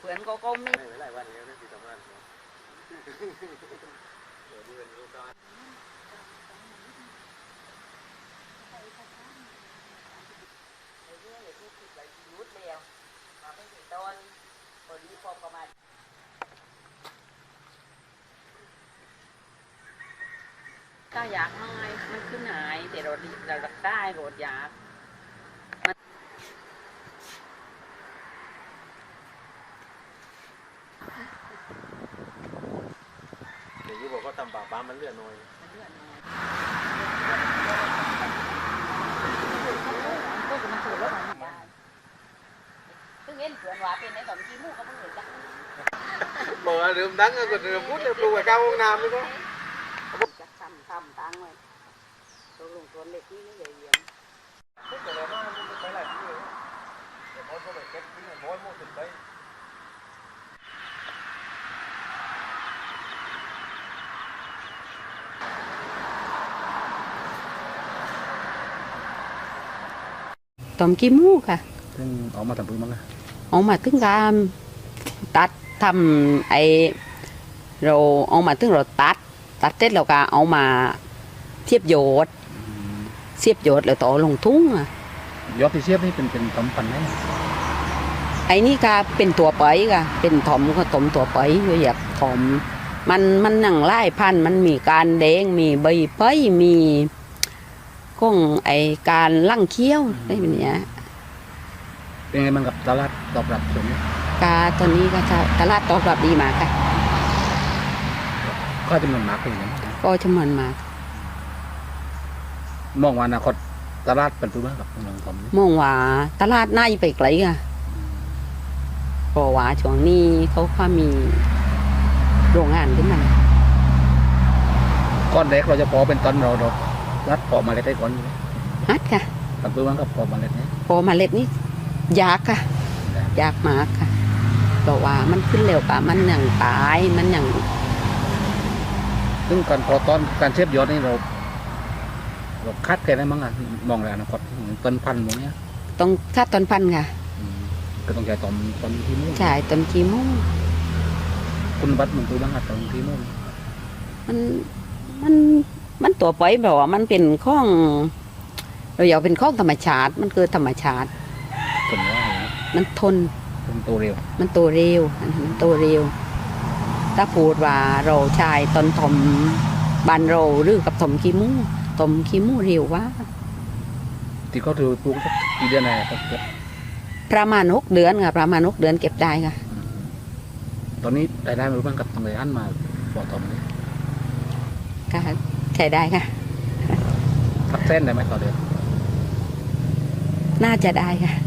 พื่อนก็ก็ไม่ไม่หลายวันแล้วนะที่ทำงานเดี๋ยวนี้เป็นลูกค้าไอ้เรื่องไอ้ที่คิดไว้ยุดแล้วมาไม่ถึงต้นพอดีพอประมาณถ้าอยากไม่มันขึ้นหายแต่เราเราได้โรดอยาก เดี๋ยวยูบอกว่าตำป่าป้ามันเลือดน้อยมันเลือดน้อยก็จะมาถูกแล้วมันได้ซึ่งเห็นเพื่อนว่าเป็นในตอนที่มู่ก็เพิ่งเห็นจ้ะบอกว่าเริ่มดังก็เริ่มพูดเริ่มปลูกไอ้ข้าวห้องน้ำนี่ก็จะทำทำตังไว้ตัวลงตัวเล็กนี่ใหญ่เยี่ยมพูดแต่ว่ามันไปหลายที่เลยเดี๋ยวมดก็ไปเก็บที่ไหนมดมดถึงไป ตอมกี้มูค่ะซึ่งออกมาทำปืนมั้งนะออกมาถึงการตัดทำไอเราเอามาถึงเราตัด ตัดเสร็จแล้วก็เอามาเทียบโยดเสียบโยดแล้วต่อลงทุ่งอะยอดที่เชียบนี่เป็นเป็นตำพันไหมไอ้นี่ก็เป็นตัวไปค่ะเป็นถมก็ถมตัวไปอยู่อยากถมมันมันหนังไล่พันธุ์มันมีการแดงมีใบเปยมี ก้องไอการลั่งเคี้ยวอะไรแบบเนี้ยเป็นไงบ้างกับตลาดตอบรับส่วนนี้กาตอนนี้ก็จะตลาดตอบรับดีมากค่ะก็จำนวนมากเป็นอย่างนั้นก็จำนวนมากมองว่าอนาคตตลาดเป็นปืนมั้งกับเมืองผมนี่มองว่าตลาดน่าจะไปไกลค่ะเพราะว่าช่วงนี้เขาก็มีโรงงานขึ้นมาก้อนแรกเราจะพอเป็นตอนเราเรา รัดพอเมาเล็ดได้ก่อนอยู่ไหมฮัดค่ะทำปืนมั้งกับพอเมาเล็ดเนี่ยพอเมาเล็ดนี่ยากค่ะ ยากมากค่ะเพราะว่ามันขึ้นเร็วกว่ามันอย่างตายมันอย่างซึ่งการพอตอนการเชียบยอดนี่เราเราคาดแค่ไหนมั้งอะมองเลยอนาคตต้นพันธุ์พวกเนี้ยต้องค่าต้นพันธุ์ค่ะอืมก็ต้องใช้ตอนตอนที่มุ่งจ่ายต้นกีโมงคุณบัตรมันปืนมั้งอะตอนที่มุ่งมันมัน มันตัวไปแบบว่ามันเป็นข้อง เราอยากเป็นข้องธรรมชาติ มันคือธรรมชาติคนว่าอย่างนี้มันทนเป็นตัวเร็ว มันโตเร็วอันนี้มันโตเร็ว ถ้าพูดว่าเราใชายตอนถมบานเราหรือกับถมขี้มูถมขี้มูเร็วว่าที่เขาถือปลูกสักกี่เดือนไหนครับเก็บประมาณหกเดือนค่ะประมาณหกเดือนเก็บได้ค่ะอืมตอนนี้รายได้มันรู้บ้างกับตรงไหนอันมาบ่อตอมนี่ก็ ใช้ได้ค่ะ ทับเส้นได้ไหมต่อเดือน น่าจะได้ค่ะอ